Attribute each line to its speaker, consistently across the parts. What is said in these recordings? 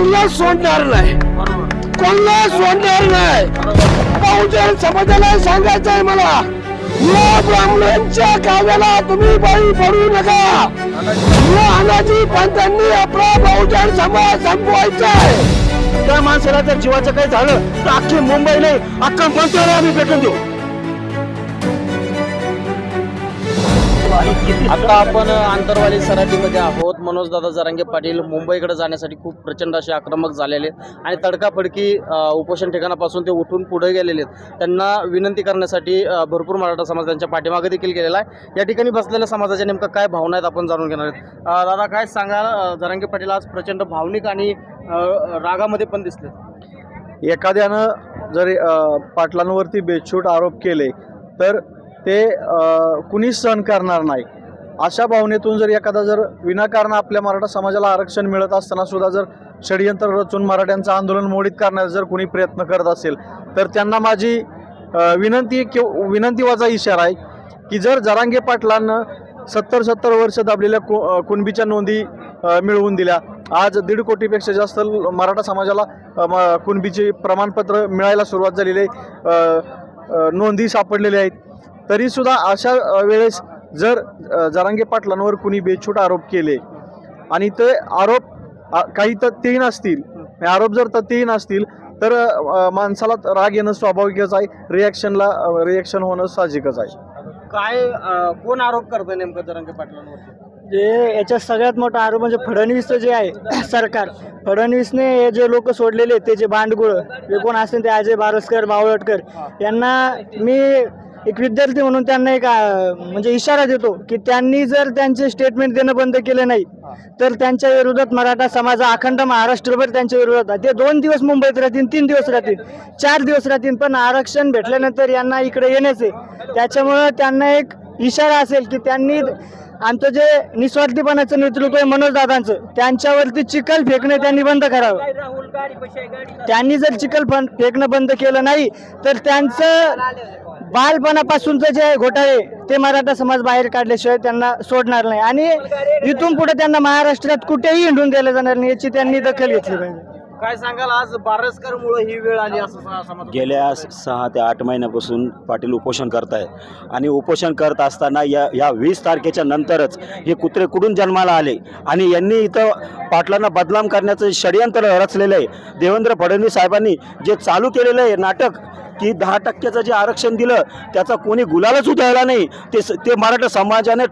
Speaker 1: कोणला सोडणार नाही. कोणला सोडणार नाही. बहुजन समाजाला सांगायचंय मला. या ब्राह्मणांच्या काव्याला तुम्ही बळी पडू नका. या अनाजी पंतांनी आपला बहुजन समाज संपवायचा आहे. त्या माणसाला जर जीवाचं काही झालं तर अख्खी मुंबई नाही अख्खा मंत्रालय आम्ही भेटून देऊ.
Speaker 2: आता आपण आंतरवाली सराटीमध्ये आहोत. मनोज दादा जरांगे पाटील मुंबईकडे जाण्यासाठी खूप प्रचंड असे आक्रमक झालेले आहेत. आणि तडकाफडकी उपोषण ठिकाणापासून ते उठून पुढे गेलेले आहेत. त्यांना विनंती करण्यासाठी भरपूर मराठा समाज त्यांच्या पाठीमागे देखील गेलेला आहे. या ठिकाणी बसलेल्या समाजाच्या नेमकं काय भावना आहेत आपण जाणून घेणार आहेत. दादा काय सांगा जरांगे पाटील आज प्रचंड भावनिक आणि रागामध्ये पण दिसले
Speaker 3: एखाद्यानं जर पाटलांवरती बेछूट आरोप केले तर ते कुणीच सहन करणार नाही. अशा भावनेतून जर एखादा जर विनाकारण आपल्या मराठा समाजाला आरक्षण मिळत असताना सुद्धा जर षडयंत्र रचून मराठ्यांचं आंदोलन मोडीत करण्याचा जर कोणी प्रयत्न करत असेल तर त्यांना माझी अ, विनंती किंवा विनंतीवाचा इशारा आहे की जर जरांगे पाटलांना सत्तर सत्तर वर्ष दाबलेल्या कु कुणबीच्या नोंदी मिळवून दिल्या आज दीड कोटीपेक्षा जास्त मराठा समाजाला म- कुणबीचे प्रमाणपत्र मिळायला सुरुवात झालेली आहे नोंदी सापडलेल्या आहेत. तरीसुद्धा अशा अ, वेळेस जर जरांगे पाटलांवर कुणी बेछूट आरोप केले आणि ते आरोप काही तथ्यहीन असतील हे आरोप जर तथ्यहीन असतील तर माणसाला राग येणं स्वाभाविकच आहे रिॲक्शनला रिॲक्शन होणं साहजिकच आहे.
Speaker 2: काय कोण आरोप करतोय नेमकं जरांगे पाटलांवर
Speaker 4: जे याच्यात सगळ्यात मोठा आरोप म्हणजे फडणवीसचं जे आहे सरकार. फडणवीसने हे जे लोक सोडलेले आहेत, ते जे बांडगुळ जे कोण असतील ते अजय बारसकर मावळटकर यांना मी एक विद्यार्थी म्हणून त्यांना एक अं, म्हणजे इशारा देतो की त्यांनी जर त्यांचे स्टेटमेंट देणं बंद केले नाही तर त्यांच्या विरोधात मराठा समाज हा अखंड महाराष्ट्रभर त्यांच्या विरोधात आहे. ते दोन दिवस मुंबईत राहतील तीन दिवस राहतील चार दिवस राहतील पण आरक्षण भेटल्यानंतर यांना इकडे येण्याचे. त्याच्यामुळं त्यांना एक इशारा असेल की त्यांनी आमचं जे निस्वार्थीपणाचं नेतृत्व आहे मनोज दादांचं त्यांच्यावरती चिखल फेकणे त्यांनी बंद करावं. त्यांनी जर चिखल फेकणं बंद केलं नाही तर त्यांचं बालपणापासूनचं जे घोटाळे ते मराठा समाज बाहेर काढल्याशिवाय त्यांना सोडणार नाही. आणि इथून पुढे त्यांना महाराष्ट्रात कुठेही हिंडून दिलं जाणार नाही याची त्यांनी दखल घेतली पाहिजे.
Speaker 2: काय सांगाल आज बारसकर मुळे ही वेळ आली असं
Speaker 5: गेल्या सहा ते आठ महिन्यापासून पाटील उपोषण करत आहेत आणि उपोषण करत असताना या या वीस तारखेच्या नंतरच हे कुत्रे कुठून जन्माला आले? आणि यांनी इथं पाटलांना बदनाम करण्याचं षडयंत्र रचलेलं आहे. देवेंद्र फडणवीस साहेबांनी जे चालू केलेलं आहे नाटक की दहा टक्क्याचं जे आरक्षण दिलं त्याचा कोणी गुलालच उधळला नाही. ते स- ते मराठा समाजाने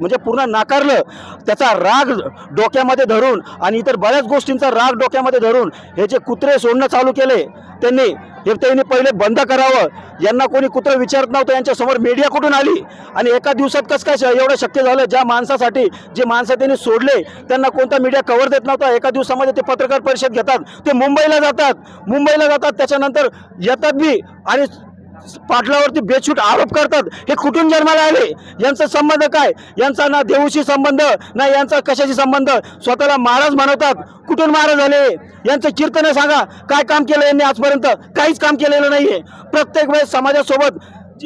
Speaker 5: म्हणजे पूर्ण नाकारलं. त्याचा राग डोक्यामध्ये धरून आणि इतर बऱ्याच गोष्टींचा राग डोक्यामध्ये धरून हे जे कुत्रे सोडणं चालू केले त्यांनी हे त्यांनी पहिले बंद करावं. यांना कोणी कुत्रं विचारत नव्हतं यांच्यासमोर मीडिया कुठून आली? आणि एका दिवसात कसं काय श- एवढं शक्य झालं? ज्या माणसासाठी जे माणसं त्यांनी सोडले त्यांना कोणता मीडिया कव्हर देत नव्हता. एका दिवसामध्ये ते पत्रकार परिषद घेतात. ते मुंबईला जातात. मुंबईला जातात. त्याच्यानंतर येतात बी. आणि पाटलावरती बेछूट आरोप करतात. हे कुठून जन्माला आले? यांचा संबंध काय? यांचा ना देऊशी संबंध ना यांचा कशाशी संबंध? स्वतःला महाराज म्हणवतात. कुठून महाराज झाले यांचं कीर्तन सांगा. काय काम केलं यांनी आजपर्यंत? काहीच काम केलेलं नाहीये. प्रत्येक वेळेस समाजासोबत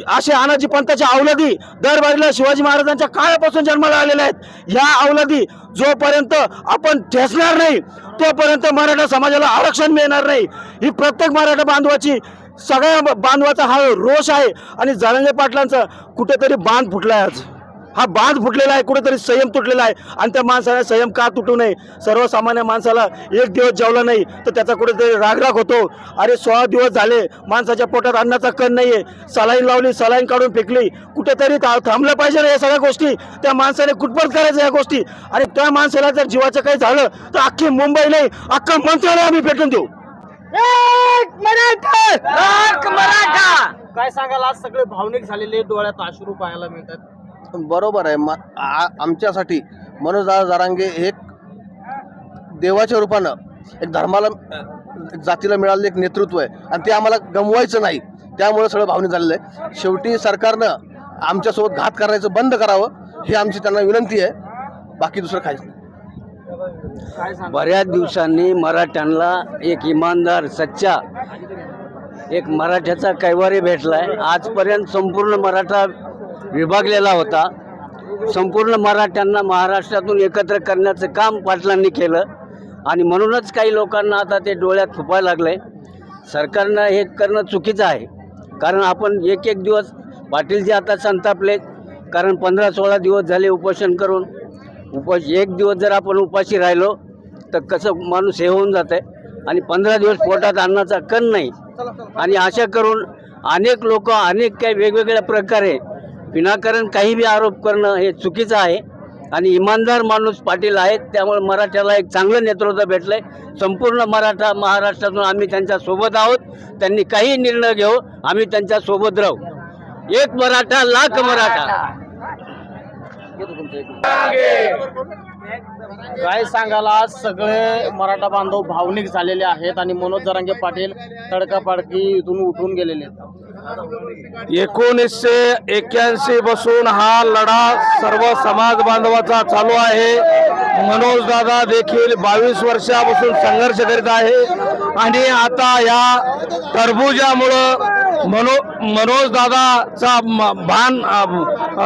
Speaker 5: असे अनाजी पंथाच्या अवलगी दरबारीला शिवाजी महाराजांच्या काळापासून जन्माला आलेल्या आहेत. ह्या अवलगी जोपर्यंत आपण ठेचणार नाही तोपर्यंत मराठा समाजाला आरक्षण मिळणार नाही. ही प्रत्येक मराठा बांधवाची सगळ्या बांधवाचा हा रोष आहे आणि जरांगे पाटलांचा कुठेतरी बांध फुटला आहे आज. हा बांध फुटलेला आहे कुठेतरी संयम तुटलेला आहे आणि त्या माणसाला संयम का तुटू नये? सर्वसामान्य माणसाला एक दिवस जेवला नाही तर त्याचा कुठेतरी रागराग होतो. अरे सोळा दिवस झाले माणसाच्या पोटात अन्नाचा कण नाही आहे सलाईन लावली सलाईन काढून फेकली. कुठेतरी थांबलं पाहिजे ना या सगळ्या गोष्टी. त्या माणसाने कुटपट करायचं या गोष्टी? आणि त्या माणसाला जर जीवाचं काही झालं तर अख्खी मुंबई नाही अख्खं मंत्रालय आम्ही भेटून देऊ.
Speaker 2: काय सांगाल आज सगळे भावनिक झालेले डोळ्यात अश्रू पाहायला मिळतात.
Speaker 6: बरोबर आहे. मा आ- आमच्यासाठी मनोजदादा जरांगे हे एक देवाच्या रूपानं एक धर्माला एक जातीला मिळालेलं एक नेतृत्व आहे. आणि ते आम्हाला गमवायचं नाही. त्यामुळे सगळं भावनिक झालेलं आहे. शेवटी सरकारनं आमच्यासोबत घात करायचं बंद करावं हे आमची त्यांना विनंती आहे. बाकी दुसरं काहीच नाही.
Speaker 7: बऱ्याच दिवसांनी मराठ्यांना एक इमानदार सच्चा एक मराठ्याचा कैवारी आहे आजपर्यंत संपूर्ण मराठा विभागलेला होता. संपूर्ण मराठ्यांना महाराष्ट्रातून एकत्र करण्याचं काम पाटलांनी केलं. आणि म्हणूनच काही लोकांना आता ते डोळ्यात फुपायला लागलं आहे सरकारनं हे करणं चुकीचं आहे. कारण आपण एक एक दिवस पाटीलजी आता संतापले कारण पंधरा सोळा दिवस झाले उपोषण करून उपास एक दिवस जर आपण उपाशी राहिलो तर कसं माणूस हे होऊन जातं आहे आणि पंधरा दिवस पोटात अन्नाचा कण नाही. आणि अशा करून अनेक लोक अनेक काही वेगवेगळ्या प्रकारे विनाकारण काही बी आरोप करणं हे चुकीचं आहे. आणि इमानदार माणूस पाटील आहेत त्यामुळे मराठ्याला एक चांगलं नेतृत्व भेटलं आहे संपूर्ण मराठा महाराष्ट्रातून आम्ही त्यांच्यासोबत आहोत. त्यांनी काही निर्णय घेऊ आम्ही त्यांच्यासोबत राहू. एक मराठा लाख मराठा.
Speaker 2: काय सांगायला आज सगळे मराठा बांधव भावनिक झालेले आहेत आणि मनोज जरांगे पाटील तडकापाडकी इथून उठून गेलेले आहेत.
Speaker 1: एकोणीसशे एक्क्याऐंशी पासून हा लढा सर्व समाज बांधवाचा चालू आहे. मनोज दादा देखील बावीस वर्षापासून संघर्ष करीत आहे. आणि आता या टरबुजामुळं मनो मनोज दादाचा म- भान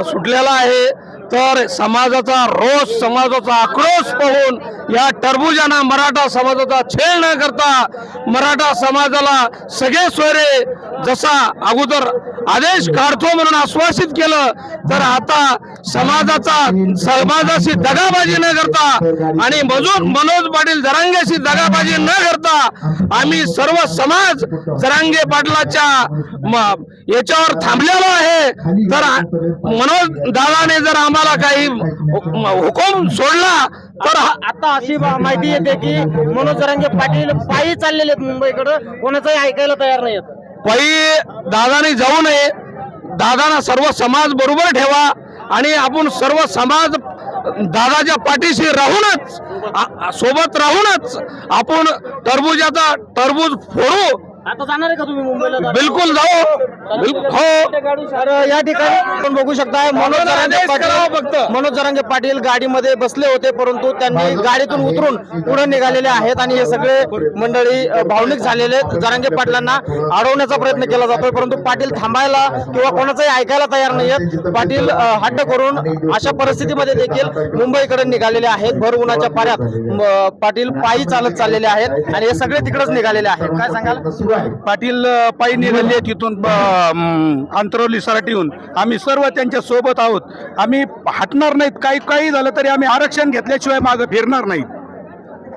Speaker 1: सुटलेला आहे. तर समाजाचा रोष समाजाचा आक्रोश पाहून या टरबुजांना मराठा समाजाचा छेळ न करता मराठा समाजाला सगळे सोयरे जसा अगोदर आदेश काढतो म्हणून आश्वासित केलं तर आता समाजाचा समाजाशी दगाबाजी न करता आणि मजूर मनोज पाटील जरांगेशी दगाबाजी न करता आम्ही सर्व समाज जरांगे पाटलाच्या याच्यावर थांबलेलो आहे. तर मनोज दादाने जर आम्हाला काही हुकूम सोडला तर
Speaker 2: आता अशी बा- माहिती येते की मनोज जरांगे पाटील पायी चाललेले आहेत मुंबईकडं. कोणाचंही ऐकायला तयार नाही आहेत.
Speaker 1: पायी दादाने जाऊ नये. दादाना सर्व समाज बरोबर ठेवा आणि आपण सर्व समाज दादाच्या पाठीशी राहूनच सोबत राहूनच आपण टरबुजाचा टरबूज फोडू.
Speaker 2: आता जाणार आहे का तुम्ही मुंबईला?
Speaker 1: बिलकुल जाऊ. बिलकुल हो.
Speaker 2: तर या ठिकाणी आपण बघू शकता मनोज जरांगे पाटील
Speaker 1: फक्त.
Speaker 2: मनोज जरांगे पाटील गाडीमध्ये बसले होते परंतु त्यांनी गाडीतून उतरून पुढे निघालेले आहेत आणि हे सगळे मंडळी भावनिक झालेले आहेत. जरांगे पाटलांना अडवण्याचा प्रयत्न केला जातोय परंतु पाटील थांबायला किंवा कोणाचंही ऐकायला तयार नाही आहेत पाटील हट्ट करून अशा परिस्थितीमध्ये देखील मुंबईकडे निघालेले आहेत. भर उन्हाच्या पाऱ्यात म, पाटील पायी चालत चाललेले आहेत आणि हे सगळे तिकडेच निघालेले आहेत. काय सांगाल?
Speaker 1: पाटील अ, पायी निघाले तिथून आंतरवली सराटीहून. आम्ही सर्व त्यांच्यासोबत आहोत. आम्ही हटणार नाहीत. काही काही झालं तरी आम्ही आरक्षण घेतल्याशिवाय मागे फिरणार नाहीत.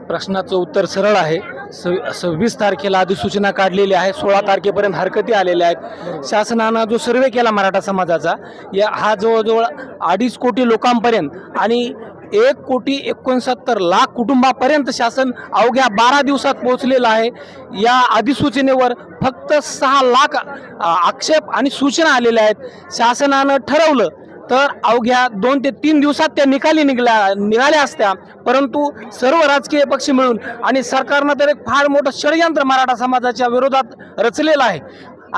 Speaker 8: प्रश्नाचं उत्तर सरळ आहे. सव सव्वीस तारखेला अधिसूचना काढलेली आहे. सोळा तारखेपर्यंत हरकती आलेल्या आहेत. शासनानं जो सर्वे केला मराठा समाजाचा या हा जवळजवळ अडीच कोटी लोकांपर्यंत आणि एक कोटी एकोणसत्तर लाख कुटुंबापर्यंत शासन अवघ्या बारा दिवसात पोहोचलेलं आहे. या अधिसूचनेवर फक्त सहा लाख आक्षेप आणि सूचना आलेल्या आहेत. शासनानं ठरवलं तर अवघ्या दोन ते तीन दिवसात त्या निकाली निघल्या निघाल्या असत्या. परंतु सर्व राजकीय पक्ष मिळून आणि सरकारनं तर एक फार मोठं षडयंत्र मराठा समाजाच्या विरोधात रचलेलं आहे.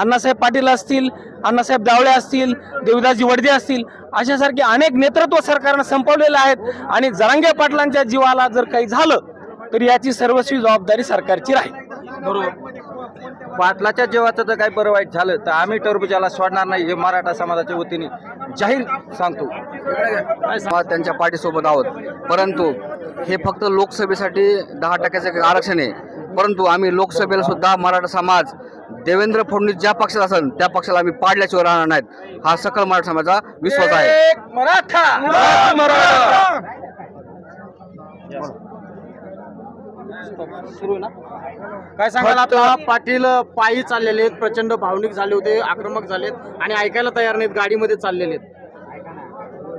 Speaker 8: अण्णासाहेब पाटील असतील अण्णासाहेब दावळे असतील देवदासजी वडदे असतील अशासारखे अनेक नेतृत्व सरकारनं संपवलेले आहेत आणि जरांगे पाटलांच्या जीवाला जर काही झालं तर याची सर्वस्वी जबाबदारी सरकारची राहील.
Speaker 3: पाटलाच्या जेव्हाचं जर काही बरं वाईट झालं तर आम्ही टरबुजाला सोडणार नाही हे मराठा समाजाच्या वतीने जाहीर सांगतो.
Speaker 6: त्यांच्या पाठीसोबत आहोत परंतु हे फक्त लोकसभेसाठी दहा टक्क्याचं आरक्षण आहे. परंतु आम्ही लोकसभेला सुद्धा मराठा समाज देवेंद्र फडणवीस ज्या पक्षात असेल त्या पक्षाला आम्ही पाडल्याशिवाय राहणार नाहीत. हा सकल मराठा समाजाचा विश्वास आहे.
Speaker 2: काय सांगाल आता पाटील पायी चाललेले आहेत प्रचंड भावनिक झाले होते आक्रमक झालेत आणि ऐकायला तयार नाहीत गाडीमध्ये चाललेले आहेत.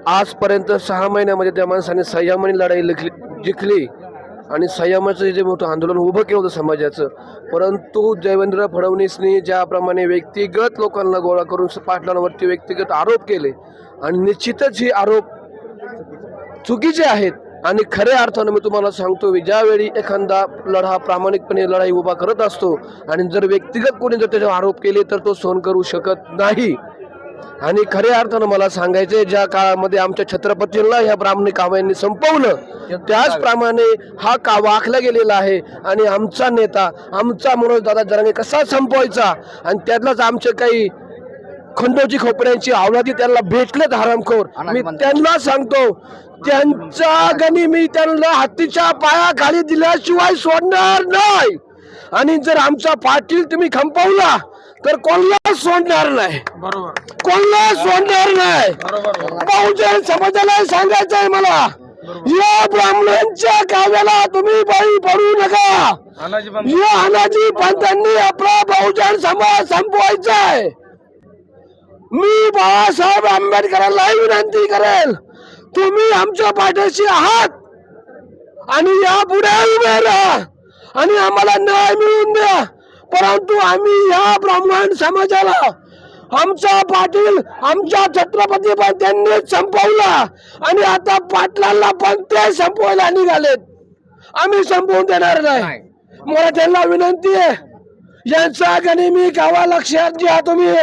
Speaker 9: आजपर्यंत सहा महिन्यामध्ये त्या माणसाने संयमाने लढाई लिखली जिंकली. आणि संयमाचं जे मोठं आंदोलन उभं केलं होतं समाजाचं परंतु देवेंद्र फडणवीसनी ज्याप्रमाणे व्यक्तिगत लोकांना गोळा करून पाटलांवरती व्यक्तिगत आरोप केले आणि निश्चितच हे आरोप चुकीचे आहेत आणि खऱ्या अर्थानं मी तुम्हाला सांगतो की ज्यावेळी एखादा लढा प्रामाणिकपणे लढाई उभा करत असतो आणि जर व्यक्तिगत कोणी जर त्याच्यावर आरोप केले तर तो सहन करू शकत नाही. आणि खऱ्या अर्थानं मला सांगायचे ज्या काळामध्ये आमच्या छत्रपतींना ह्या ब्राह्मणी काव्यांनी संपवलं त्याचप्रमाणे हा कावा आखला गेलेला आहे आणि आमचा नेता आमचा मनोज दादा जरांगे कसा संपवायचा? आणि त्यातलाच आमचे काही
Speaker 10: खंडोजी खोपड्यांची अवलादी त्यांना भेटलेत हरामखोर मी त्यांना सांगतो त्यांच्या गणी मी त्यांना हत्तीच्या पायाखाली दिल्याशिवाय सोडणार नाही. आणि जर आमचा पाटील तुम्ही खंपवला तर कोणाला सोडणार नाही.
Speaker 9: कोणला सोडणार नाही. बहुजन समाजाला सांगायचंय मला. या ब्राह्मणांच्या काव्याला तुम्ही बळी पडू नका. या अनाजी पंथांनी आपला बहुजन समाज संपवायचा आहे. मी बाळासाहेब आंबेडकरांना विनंती करेल तुम्ही आमच्या पाठीशी आहात आणि यापुढे उभे राहा आणि आम्हाला न्याय मिळवून द्या. परंतु आम्ही या ब्राह्मण समाजाला आमचा पाटील आमच्या छत्रपती पण त्यांनी संपवला. आणि आता पाटलांना पण ते संपवायला निघालेत. आम्ही संपवून देणार नाही. मला त्यांना विनंती आहे. यांचा गणी मी गावा लक्षात घ्या तुम्ही.